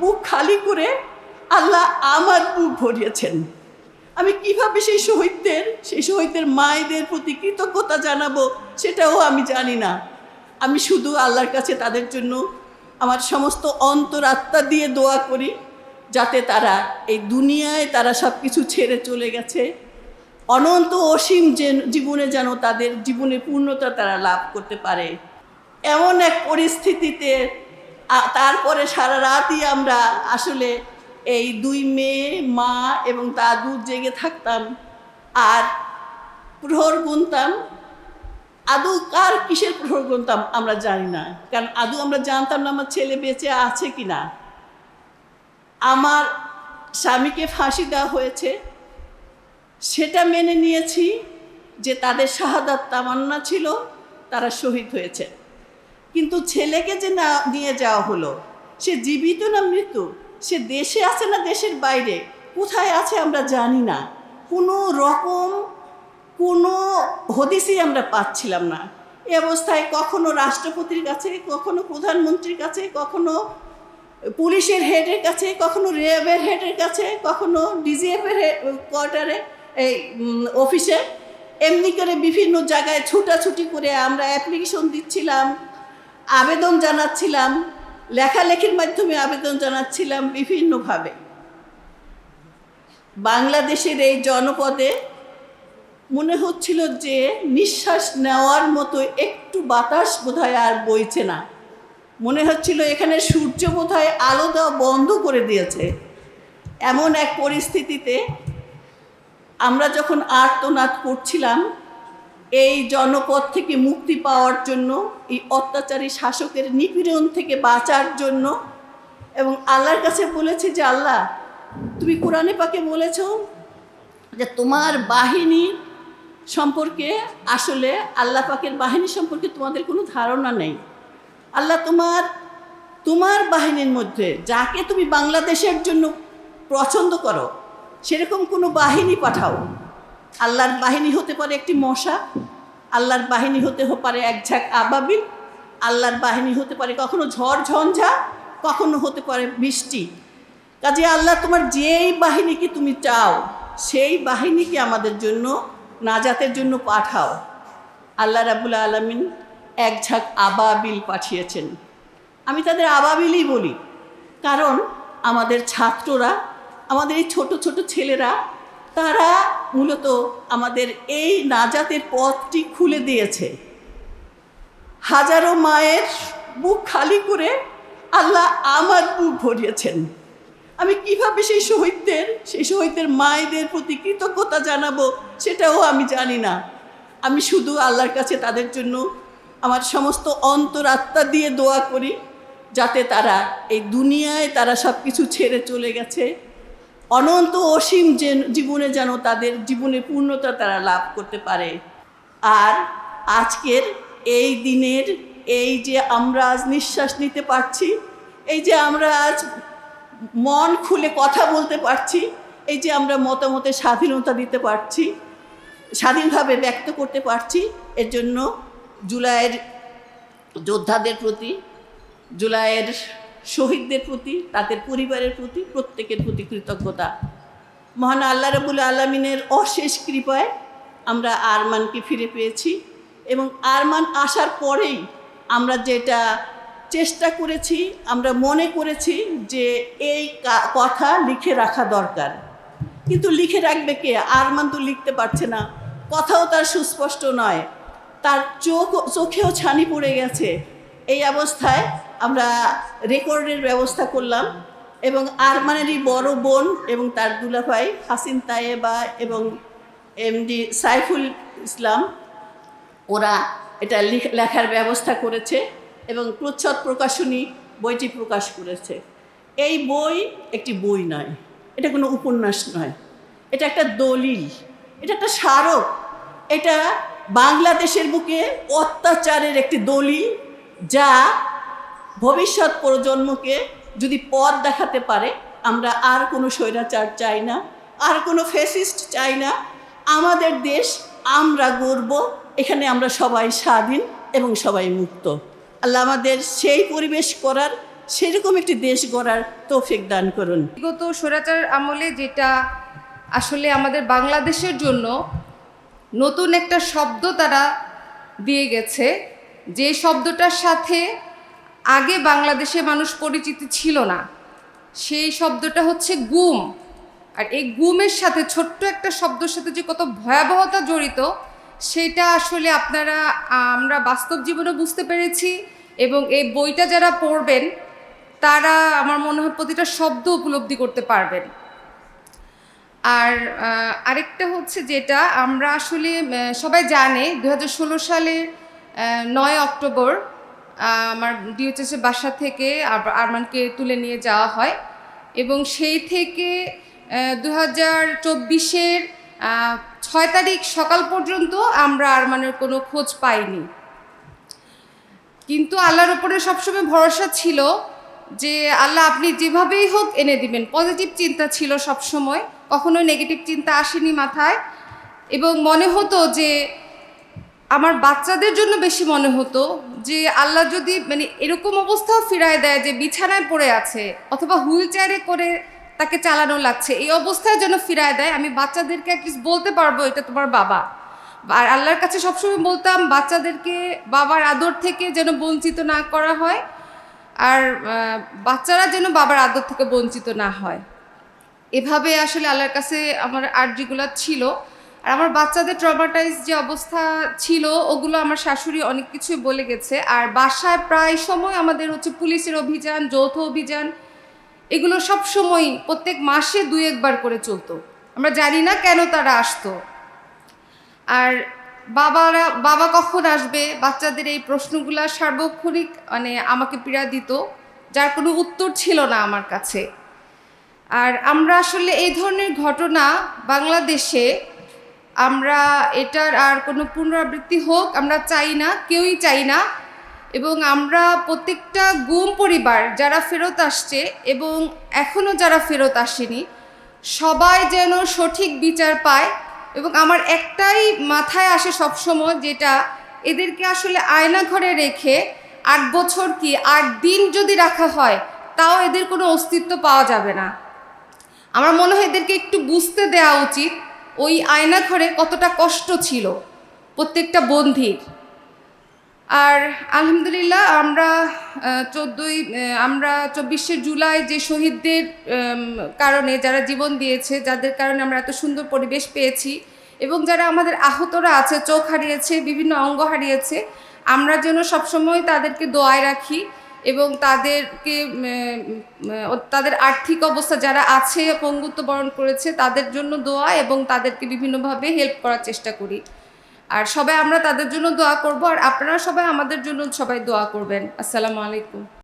বুক খালি করে আল্লাহ আমার বুক ভরিয়েছেন। আমি কীভাবে সেই শহীদদের সেই শহীদদের মায়েদের প্রতি কৃতজ্ঞতা জানাব সেটাও আমি জানি না। আমি শুধু আল্লাহর কাছে তাদের জন্য আমার সমস্ত অন্তরাত্মা দিয়ে দোয়া করি, যাতে তারা এই দুনিয়ায় তারা সব কিছু ছেড়ে চলে গেছে। অনন্ত অসীম যে জীবনে যেন তাদের জীবনে পূর্ণতা তারা লাভ করতে পারে। এমন এক পরিস্থিতিতে তারপরে সারা রাতই আমরা আসলে এই দুই মেয়ে, মা এবং দাদু জেগে থাকতাম আর প্রহর গুনতাম। আদৌ কার কিসের প্রহর গুনতাম আমরা জানি না, কারণ আদৌ আমরা জানতাম না আমার ছেলে বেঁচে আছে কি না আমার স্বামীকে ফাঁসি দেওয়া হয়েছে। সেটা মেনে নিয়েছি যে তাদের শাহাদাত তামান্না ছিল, তারা শহীদ হয়েছে। কিন্তু ছেলেকে যে না নিয়ে যাওয়া হলো, সে জীবিত না মৃত্যু? সে দেশে আছে না দেশের বাইরে? কোথায় আছে আমরা জানি না। কোনো রকম, কোনো হদিসই আমরা পাচ্ছিলাম না। এ অবস্থায় কখনো রাষ্ট্রপতির কাছে, কখনো প্রধানমন্ত্রীর কাছে, কখনো পুলিশের হেডের কাছে, কখনো র্যাবের হেডের কাছে, কখনো ডিজিএফের কোয়ার্টারে, এই অফিসে। এমনি করে বিভিন্ন জায়গায় ছুটাছুটি করে আমরা অ্যাপ্লিকেশন দিচ্ছিলাম। আবেদন জানাচ্ছিলাম, লেখালেখির মাধ্যমে আবেদন জানাচ্ছিলাম বিভিন্নভাবে। বাংলাদেশের এই জনপদে মনে হচ্ছিল যে নিঃশ্বাস নেওয়ার মতো একটু বাতাস বোধহয় আর বইছে না। মনে হচ্ছিল এখানে সূর্য বোধহয় আলো দেওয়া বন্ধ করে দিয়েছে। এমন এক পরিস্থিতিতে আমরা যখন আর্তনাদ করছিলাম এই জনপদ থেকে মুক্তি পাওয়ার জন্য, এই অত্যাচারী শাসকের নিপীড়ন থেকে বাঁচার জন্য এবং আল্লাহর কাছে বলেছি যে, আল্লাহ, তুমি কোরআনে পাকে বলেছ যে, তোমার বাহিনী সম্পর্কে আসলে আল্লাহ পাকের বাহিনী সম্পর্কে তোমাদের কোনো ধারণা নেই। আল্লাহ তোমার তোমার বাহিনীর মধ্যে যাকে তুমি বাংলাদেশের জন্য পছন্দ করো, সেরকম কোনো বাহিনী পাঠাও। আল্লাহর বাহিনী হতে পারে একটি মশা, আল্লাহর বাহিনী হতে পারে এক ঝাঁক আবাবিল, আল্লাহর বাহিনী হতে পারে কখনো ঝড়, ঝঞ্ঝা, কখনো হতে পারে বৃষ্টি। কাজে আল্লাহ তোমার যেই বাহিনীকে তুমি চাও, সেই বাহিনীকে আমাদের জন্য, নাজাতের জন্য পাঠাও। আল্লাহ রাবুল আলমিন এক ঝাঁক আবাবিল পাঠিয়েছেন। আমি তাদের আবাবিলই বলি, কারণ আমাদের ছাত্ররা, আমাদের এই ছোট ছোট ছেলেরা, তারা মূলত আমাদের এই নাজাতের পথটি খুলে দিয়েছে। হাজারো মায়ের বুক খালি করে আল্লাহ আমার বুক ভরিয়েছেন। আমি কীভাবে সেই শহীদদের সেই শহীদদের মায়েদের প্রতি কৃতজ্ঞতা জানাব সেটাও আমি জানি না। আমি শুধু আল্লাহর কাছে তাদের জন্য আমার সমস্ত অন্তরাত্মা দিয়ে দোয়া করি, যাতে তারা এই দুনিয়ায় তারা সব কিছু ছেড়ে চলে গেছে। অনন্ত অসীম যে জীবনে যেন তাদের জীবনে পূর্ণতা তারা লাভ করতে পারে। আর আজকের এই দিনের এই যে আমরা আজ নিঃশ্বাস নিতে পারছি, এই যে আমরা আজ মন খুলে কথা বলতে পারছি, এই যে আমরা মতামতের স্বাধীনতা দিতে পারছি, স্বাধীনভাবে ব্যক্ত করতে পারছি, এর জন্য জুলাইয়ের যোদ্ধাদের প্রতি, জুলাইয়ের শহীদদের প্রতি, তাদের পরিবারের প্রতি, প্রত্যেকের প্রতি কৃতজ্ঞতা। মহান আল্লাহ রবুল আলমিনের অশেষ কৃপায় আমরা আরমানকে ফিরে পেয়েছি এবং আরমান আসার পরেই আমরা যেটা চেষ্টা করেছি, আমরা মনে করেছি যে এই কথা লিখে রাখা দরকার। কিন্তু লিখে রাখবে কে? আরমান তো লিখতে পারছে না। কথাও তার সুস্পষ্ট নয়। তার চোখ, চোখেও ছানি পড়ে গেছে। এই অবস্থায় আমরা রেকর্ডের ব্যবস্থা করলাম এবং আরমানেরই বড় বোন এবং তার দুলাভাই হাসিন তায়েবা এবং এমডি সাইফুল ইসলাম, ওরা এটা লেখার ব্যবস্থা করেছে এবং প্রচ্ছদ প্রকাশনী, বইটি প্রকাশ করেছে। এই বই একটি বই নয়, এটা কোনো উপন্যাস নয়, এটা একটা দলিল, এটা একটা স্মারক, এটা বাংলাদেশের বুকে অত্যাচারের একটি দলিল যা ভবিষ্যৎ প্রজন্মকে যদি পথ দেখাতে পারে, আমরা আর কোনো স্বৈরাচার চাই না, আর কোনো ফেসিস্ট চাই না। আমাদের দেশ আমরা গর্ব এখানে আমরা সবাই স্বাধীন এবং সবাই মুক্ত। আল্লাহ আমাদের সেই পরিবেশ করার, সেরকম একটি দেশ গড়ার তৌফিক দান করুন। বিগত স্বৈরাচার আমলে যেটা আসলে আমাদের বাংলাদেশের জন্য নতুন একটা শব্দ তারা দিয়ে গেছে যে শব্দটার সাথে আগে বাংলাদেশে মানুষ পরিচিত ছিল না, সেই শব্দটা হচ্ছে গুম। আর এই গুমের সাথে ছোট্ট একটা শব্দের সাথে যে কত ভয়াবহতা জড়িত, সেটা আসলে আপনারা, আমরা বাস্তব জীবনে বুঝতে পেরেছি এবং এই বইটা যারা পড়বেন, তারা আমার মনে হয় প্রতিটা শব্দ উপলব্ধি করতে পারবেন। আর আরেকটা হচ্ছে যেটা, আমরা আসলে সবাই জানে দু হাজার ষোলো সালের নয় অক্টোবর আমার ডিউচেস বাসা থেকে আরমানকে তুলে নিয়ে যাওয়া হয়। এবং সেই থেকে দু হাজার চব্বিশের ছয় তারিখ সকাল পর্যন্ত আমরা আরমানের কোনো খোঁজ পাইনি। কিন্তু আল্লাহর উপরে সবসময় ভরসা ছিল যে, আল্লাহ, আপনি যেভাবেই হোক এনে দিবেন। পজিটিভ চিন্তা ছিল সবসময়, কখনোই নেগেটিভ চিন্তা আসেনি মাথায়। এবং মনে হতো যে আমার বাচ্চাদের জন্য বেশি মনে হতো যে আল্লাহ যদি মানে এরকম অবস্থাও ফিরায় দেয় যে বিছানায় পড়ে আছে অথবা হুইল চেয়ারে করে তাকে চালানো লাগছে, এই অবস্থায় যেন ফিরায় দেয়, আমি বাচ্চাদেরকে অ্যাটলিস্ট বলতে পারব এটা তোমার বাবা। আর আল্লাহর কাছে সবসময় বলতাম, বাচ্চাদেরকে বাবার আদর থেকে যেন বঞ্চিত না করা হয়, আর বাচ্চারা যেন বাবার আদর থেকে বঞ্চিত না হয়। এভাবে আসলে আল্লাহর কাছে আমার আর্জিগুলো ছিল। আর আমার বাচ্চাদের ট্রমাটাইজ যে অবস্থা ছিল, ওগুলো আমার শাশুড়ি অনেক কিছু বলে গেছে। আর বাসায় প্রায় সময় আমাদের হচ্ছে পুলিশের অভিযান, যৌথ অভিযান, এগুলো সব সময় প্রত্যেক মাসে দুই একবার করে চলতো। আমরা জানি না কেন তারা আসতো। আর বাবারা, বাবা কখন আসবে? বাচ্চাদের এই প্রশ্নগুলো সার্বক্ষণিক মানে আমাকে পীড়া দিত, যার কোনো উত্তর ছিল না আমার কাছে। আর আমরা আসলে এই ধরনের ঘটনা বাংলাদেশে আমরা এটার আর কোনো পুনরাবৃত্তি হোক, আমরা চাই না, কেউই চাই না। এবং আমরা প্রত্যেকটা গুম পরিবার যারা ফেরত আসছে এবং এখনও যারা ফেরত আসেনি, সবাই যেন সঠিক বিচার পায়। এবং আমার একটাই মাথায় আসে সবসময় যেটা, এদেরকে আসলে আয়না ঘরে রেখে আট বছর কি আট দিন যদি রাখা হয়, তাও এদের কোনো অস্তিত্ব পাওয়া যাবে না। আমার মনে হয় এদেরকে একটু বুঝতে দেওয়া উচিত। ওই আয়না ঘরে কতটা কষ্ট ছিল, প্রত্যেকটা বন্ধির। আর আলহামদুলিল্লাহ আমরা চোদ্দোই আমরা চব্বিশে জুলাই যে শহীদদের কারণে যারা জীবন দিয়েছে, যাদের কারণে আমরা এত সুন্দর পরিবেশ পেয়েছি এবং যারা আমাদের আহতরা আছে, চোখ হারিয়েছে, বিভিন্ন অঙ্গ হারিয়েছে, আমরা যেন সবসময় তাদেরকে দোয়ায় রাখি। এবং তাদেরকে তাদের আর্থিক অবস্থা যারা আছে, পঙ্গুত্ব বরণ করেছে, তাদের জন্য দোয়া এবং তাদেরকে বিভিন্নভাবে হেল্প করার চেষ্টা করি। আর সবাই আমরা তাদের জন্য দোয়া করব, আর আপনারা সবাই আমাদের জন্য সবাই দোয়া করবেন। আসসালামু আলাইকুম।